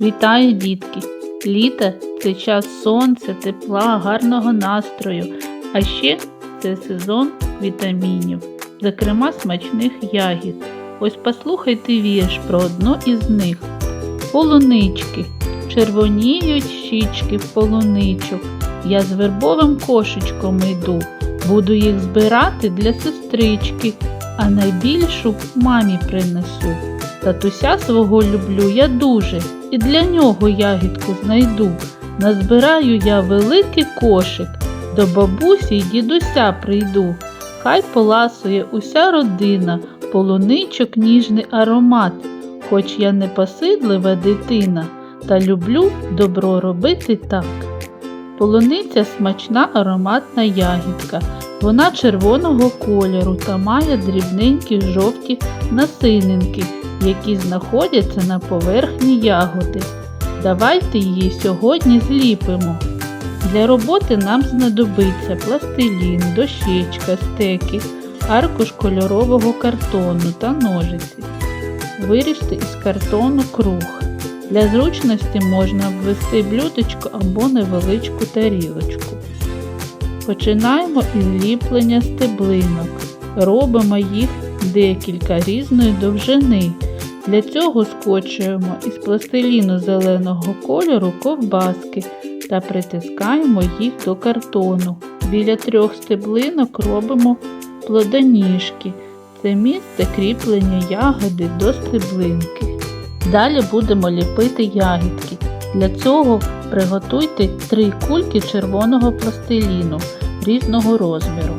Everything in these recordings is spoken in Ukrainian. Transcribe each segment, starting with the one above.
Вітаю, дітки! Літо це час сонця, тепла, гарного настрою, а ще це сезон вітамінів, зокрема смачних ягід. Ось послухайте вірш про одну із них. Полунички, червоніють щічки в полуничок. Я з вербовим кошечком йду, буду їх збирати для сестрички, а найбільшу мамі принесу. Татуся свого люблю я дуже, і для нього ягідку знайду. Назбираю я великий кошик, до бабусі й дідуся прийду. Хай поласує уся родина, полуничок ніжний аромат, хоч я не посидлива дитина, та люблю добро робити так. Полуниця смачна ароматна ягідка. Вона червоного кольору та має дрібненькі жовті насининки, які знаходяться на поверхні ягоди. Давайте її сьогодні зліпимо. Для роботи нам знадобиться пластилін, дощечка, стеки, аркуш кольорового картону та ножиці. Виріжте із картону круг. Для зручності можна ввести блюдечко або невеличку тарілочку. Починаємо із ліплення стеблинок. Робимо їх декілька різної довжини. Для цього скочуємо із пластиліну зеленого кольору ковбаски та притискаємо їх до картону. Біля трьох стеблинок робимо плодоніжки. Це місце кріплення ягоди до стеблинки. Далі будемо ліпити ягідки. Для цього приготуйте три кульки червоного пластиліну різного розміру.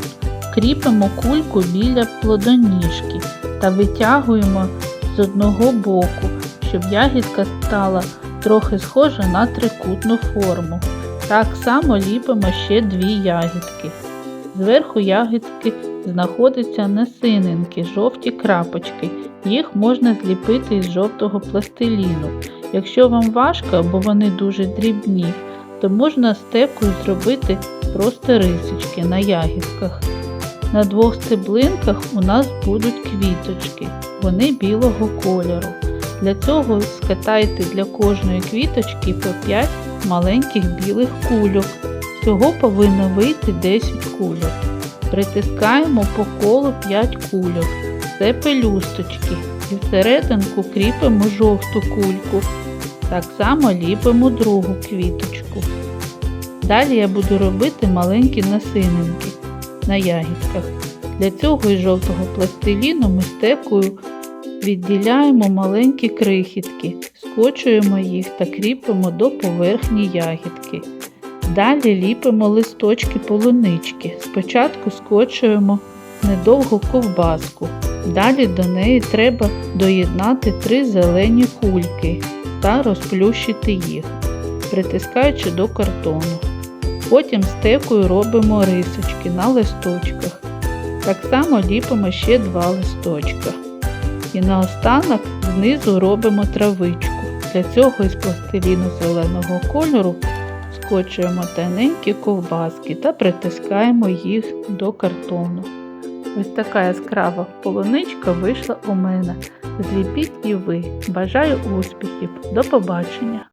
Кріпимо кульку біля плодоніжки та витягуємо з одного боку, щоб ягідка стала трохи схожа на трикутну форму. Так само ліпимо ще дві ягідки. Зверху ягідки знаходяться насининки, жовті крапочки. Їх можна зліпити із жовтого пластиліну. Якщо вам важко або вони дуже дрібні, то можна стекою зробити просто рисочки на ягідках. На двох стеблинках у нас будуть квіточки, вони білого кольору. Для цього скатайте для кожної квіточки по 5 маленьких білих кульок. Всього повинно вийти 10 кульок. Притискаємо по колу 5 кульок. Це пелюсточки. І всерединку кріпимо жовту кульку. Так само ліпимо другу квіточку. Далі я буду робити маленькі насининки на ягідках. Для цього із жовтого пластиліну ми стекою відділяємо маленькі крихітки, скочуємо їх та кріпимо до поверхні ягідки. Далі ліпимо листочки полунички. Спочатку скочуємо недовгу ковбаску. Далі до неї треба доєднати три зелені кульки та розплющити їх, притискаючи до картону. Потім стекою робимо рисочки на листочках. Так само ліпимо ще два листочка. І наостанок знизу робимо травичку. Для цього із пластиліну зеленого кольору скочуємо тоненькі ковбаски та притискаємо їх до картону. Ось така яскрава полуничка вийшла у мене. Зліпіть і ви. Бажаю успіхів. До побачення!